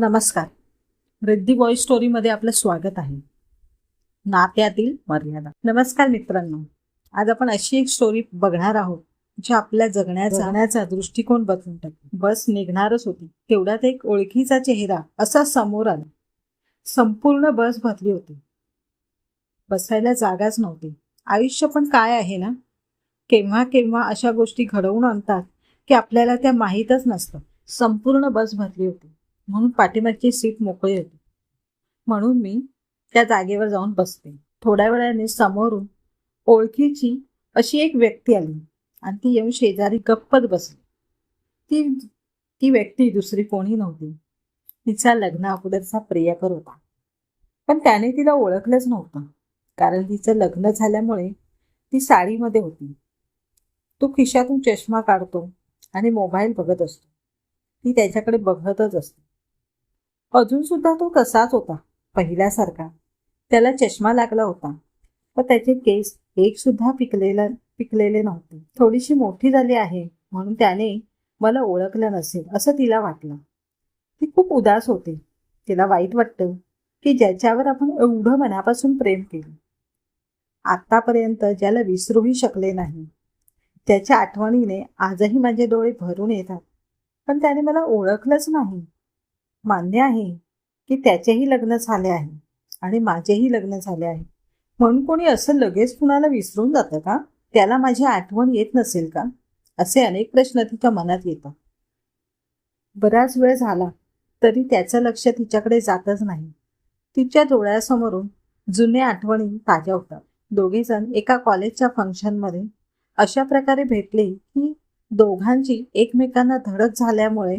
नमस्कार. रिद्धी बॉय स्टोरीमध्ये आपलं स्वागत आहे. नात्यातील मर्यादा. नमस्कार मित्रांनो. आज आपण अशी एक स्टोरी बघणार आहोत जी आपल्या जगण्याचा जगण्याचा दृष्टिकोन बदलून टाकते. बस निघणारच होती. तेवढ्यात एक ओळखीचा चेहरा असा समोर आला. संपूर्ण बस भरली होती. बसायला जागाच नव्हती. आयुष्य पण काय आहे ना? केव्हा केव्हा अशा गोष्टी घडवून आणतात की आपल्याला त्या माहीतच नसतं. संपूर्ण बस भरली होती. म्हणून पाठीमागची सीट मोकळी होती. म्हणून मी त्या जागेवर जाऊन बसते थोड्या वेळाने समोरून ओळखीची अशी एक व्यक्ती आली आणि ती येऊन शेजारी गप्पत बसली. ती ती व्यक्ती दुसरी कोणी नव्हती. तिचा लग्न अगोदरचा प्रियकर होता. पण त्याने तिला ओळखलंच नव्हतं. कारण तिचं लग्न झाल्यामुळे ती साडीमध्ये होती. तो खिशातून चष्मा काढतो आणि मोबाईल बघत असतो. ती त्याच्याकडे बघतच असते. अजून सुद्धा तो तसाच होता पहिल्यासारखा. त्याला चष्मा लागला होता. व त्याचे केस एक सुद्धा पिकलेला पिकलेले नव्हते. थोडीशी मोठी झाली आहे म्हणून त्याने मला ओळखलं नसेल असं तिला वाटलं. ती खूप उदास होते. तिला वाईट वाटतं की ज्याच्यावर आपण एवढं मनापासून प्रेम केलं. आतापर्यंत ज्याला विसरूही शकले नाही. त्याच्या आठवणीने आजही माझे डोळे भरून येतात. पण त्याने मला ओळखलंच नाही. मान्य आहे की त्याचेही लग्न झाले आहे आणि माझेही लग्न झाले आहे. म्हणून कोणी असं लगेच कुणाला विसरून जातं का? त्याला माझी आठवण येत नसेल का? असे अनेक प्रश्न तिच्या मनात येतात. बराच वेळ झाला तरी त्याचं लक्ष तिच्याकडे जातच नाही. तिच्या डोळ्यासमोरून जुने आठवणी ताज्या होतात. दोघेजण एका कॉलेजच्या फंक्शनमध्ये अशा प्रकारे भेटले की दोघांची एकमेकांना धडक झाल्यामुळे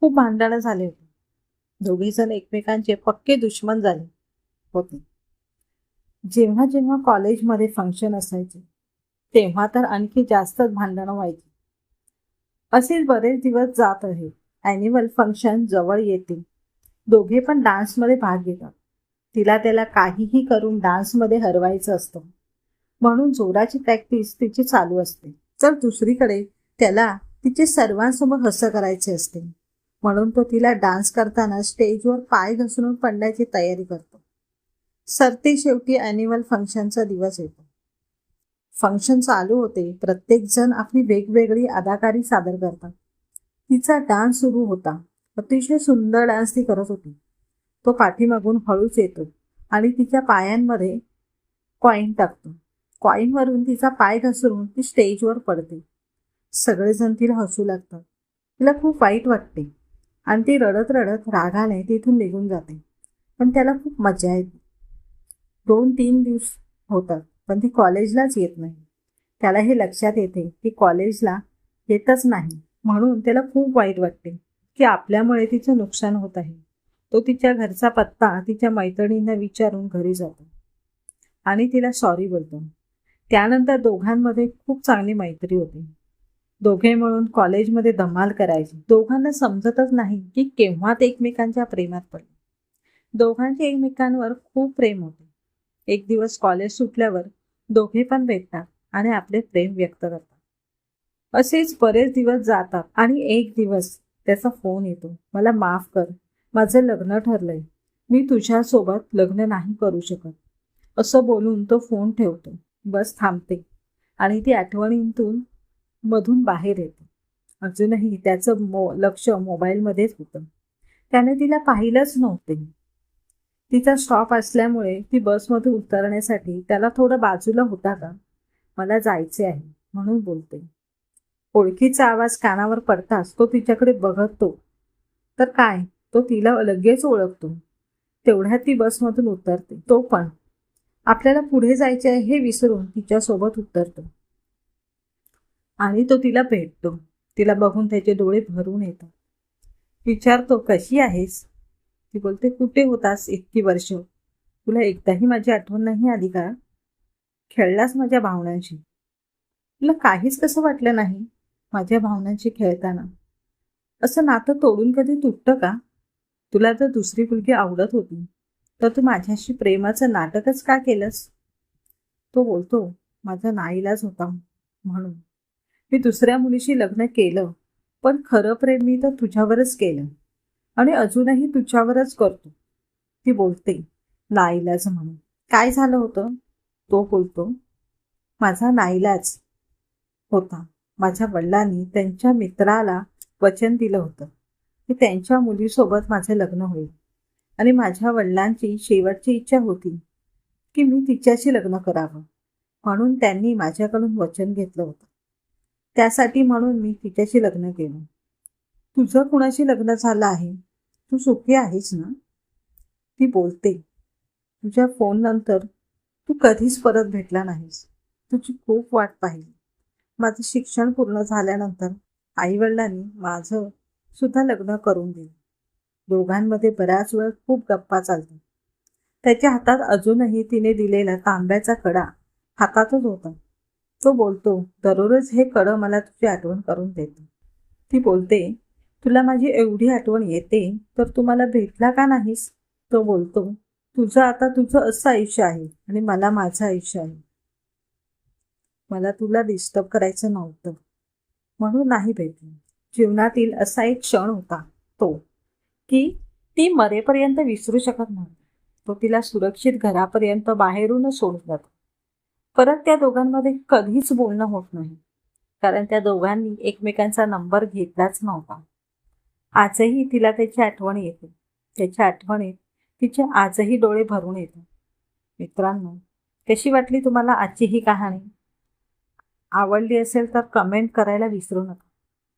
खूप भांडणं झाले होते. दोघेजण एकमेकांचे पक्के दुश्मन झाले होते. जेव्हा जेव्हा कॉलेजमध्ये फंक्शन असायचे तेव्हा तर आणखी जास्तच भांडणं व्हायची. असेच बरेच दिवस जात आहे. ॲन्युअल फंक्शन जवळ येते. दोघे पण डान्समध्ये भाग घेतात. तिला त्याला काहीही करून डान्समध्ये हरवायचं असतं. म्हणून जोराची प्रॅक्टिस तिची चालू असते. तर दुसरीकडे त्याला तिचे सर्वांसमोर हसं करायचे असते. म्हणून तो तिला डान्स करताना स्टेजवर पाय घसरून पडण्याची तयारी करतो. सरते शेवटी अॅन्युअल फंक्शनचा दिवस येतो. फंक्शन चालू होते प्रत्येक जण आपली वेगवेगळी अदाकारी सादर करतात. तिचा डान्स सुरू होता. अतिशय सुंदर डान्स ती करत होती. तो पाठीमागून हळूच येतो आणि तिच्या पायांमध्ये कॉईन टाकतो. कॉईनवरून तिचा पाय घसरून ती स्टेजवर पडते. सगळेजण तिला हसू लागतात. तिला खूप वाईट वाटते. आणि ती रडत रडत रागाने तिथून निघून जाते. पण त्याला खूप मजा येते. दोन तीन दिवस होतात पण ती कॉलेजलाच येत नाही. त्याला हे लक्षात येते की कॉलेजला येतच नाही. म्हणून त्याला खूप वाईट वाटते की आपल्यामुळे तिचं नुकसान होत आहे. तो तिच्या घरचा पत्ता तिच्या मैत्रिणींना विचारून घरी जातो. आणि तिला सॉरी बोलतो. त्यानंतर दोघांमध्ये खूप चांगली मैत्री होती. दोघे मिळून कॉलेजमध्ये धमाल करायचे. दोघांना समजतच नाही की केव्हा ते एकमेकांच्या प्रेमात पडले. दोघांचे एकमेकांवर खूप प्रेम होते. एक दिवस कॉलेज सुटल्यावर दोघे पण भेटतात आणि आपले प्रेम व्यक्त करतात. असेच बरेच दिवस जातात आणि एक दिवस त्याचा फोन येतो. मला माफ कर. माझं लग्न ठरलंय. मी तुझ्यासोबत लग्न नाही करू शकत. असं बोलून तो फोन ठेवतो. बस थांबते. आणि ती आठवणींतून मधून बाहेर येते. अजूनही त्याचं मो लक्ष मोबाईलमध्येच होतं. त्याने तिला पाहिलंच नव्हते. तिचा स्टॉप असल्यामुळे ती बसमधून उतरण्यासाठी त्याला थोडं बाजूला होता का? मला जायचे आहे म्हणून बोलते. ओळखीचा आवाज कानावर पडताच तो तिच्याकडे बघतो. तर काय? तो तिला लगेच ओळखतो. तेवढ्यात ती बसमधून उतरते. तो पण. आपल्याला पुढे जायचे आहे हे विसरून तिच्यासोबत उतरतो. आणि तो तिला भेटतो. तिला बघून त्याचे डोळे भरून येतात. विचारतो कशी आहेस? ती बोलते कुठे होतास इतकी वर्ष? तुला एकदाही माझी आठवण नाही आली का? खेळलास माझ्या भावनांशी? तुला काहीच कसं वाटलं नाही माझ्या भावनांशी खेळताना? असं नातं तोडून कधी तुटतं का? तुला जर दुसरी मुलगी आवडत होती. तर तू माझ्याशी प्रेमाचं नाटकच का केलंस? तो बोलतो माझा नाईलाज होता म्हणून. मी दुसऱ्या मुलीशी लग्न केलं पण खरं प्रेम मी तर तुझ्यावरच केलं आणि अजूनही तुझ्यावरच करतो. ती बोलते नाईलाज म्हणून. काय झालं होतं? तो बोलतो माझा नाईलाज होता. माझ्या वडिलांनी त्यांच्या मित्राला वचन दिलं होतं. की त्यांच्या मुलीसोबत माझं लग्न होईल. आणि माझ्या वडिलांची शेवटची इच्छा होती की मी तिच्याशी लग्न करावं. म्हणून त्यांनी माझ्याकडून वचन घेतलं होतं. त्यासाठी म्हणून मी तिच्याशी लग्न केलं. तुझं कुणाशी लग्न झालं आहे? तू सुखी आहेस ना? ती बोलते तुझ्या फोन नंतर तू कधीच परत भेटला नाहीस. तुझी खूप वाट पाहिली. माझं शिक्षण पूर्ण झाल्यानंतर आईवडिलांनी माझं सुद्धा लग्न करून दिलं. दोघांमध्ये बऱ्याच वेळ खूप गप्पा चालतात त्याच्या हातात अजूनही तिने दिलेला तांब्याचा कडा हातातच होता. तो बोलतो दररोज हे कड मला तुझी आठवण करून देतो ती. बोलते तुला माझी एवढी आठवण येते तर तू मला भेटला का नाहीस? तो बोलतो तुझं आता तुझं असं आयुष्य आहे आणि मला माझं आयुष्य आहे. मला तुला डिस्टर्ब करायचं नव्हतं. म्हणून नाही भेटलं. जीवनातील असा एक क्षण होता तो की ती मरेपर्यंत विसरू शकत नव्हती. तो तिला सुरक्षित घरापर्यंत बाहेरूनच सोडून जातो. परत त्या दोघांमध्ये कधीच बोलणं होत नाही. कारण त्या दोघांनी एकमेकांचा नंबर घेतलाच नव्हता. आजही तिला त्याची आठवण येते. त्याच्या आठवणीत तिचे आजही डोळे भरून येतात. मित्रांनो कशी वाटली तुम्हाला आजची ही कहाणी? आवडली असेल तर कमेंट करायला विसरू नका.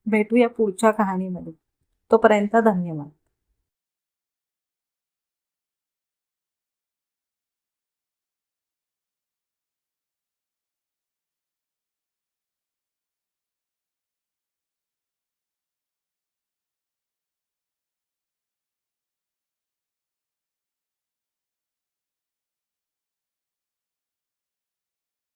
भेटूया पुढच्या कहाणीमध्ये. तोपर्यंत धन्यवाद.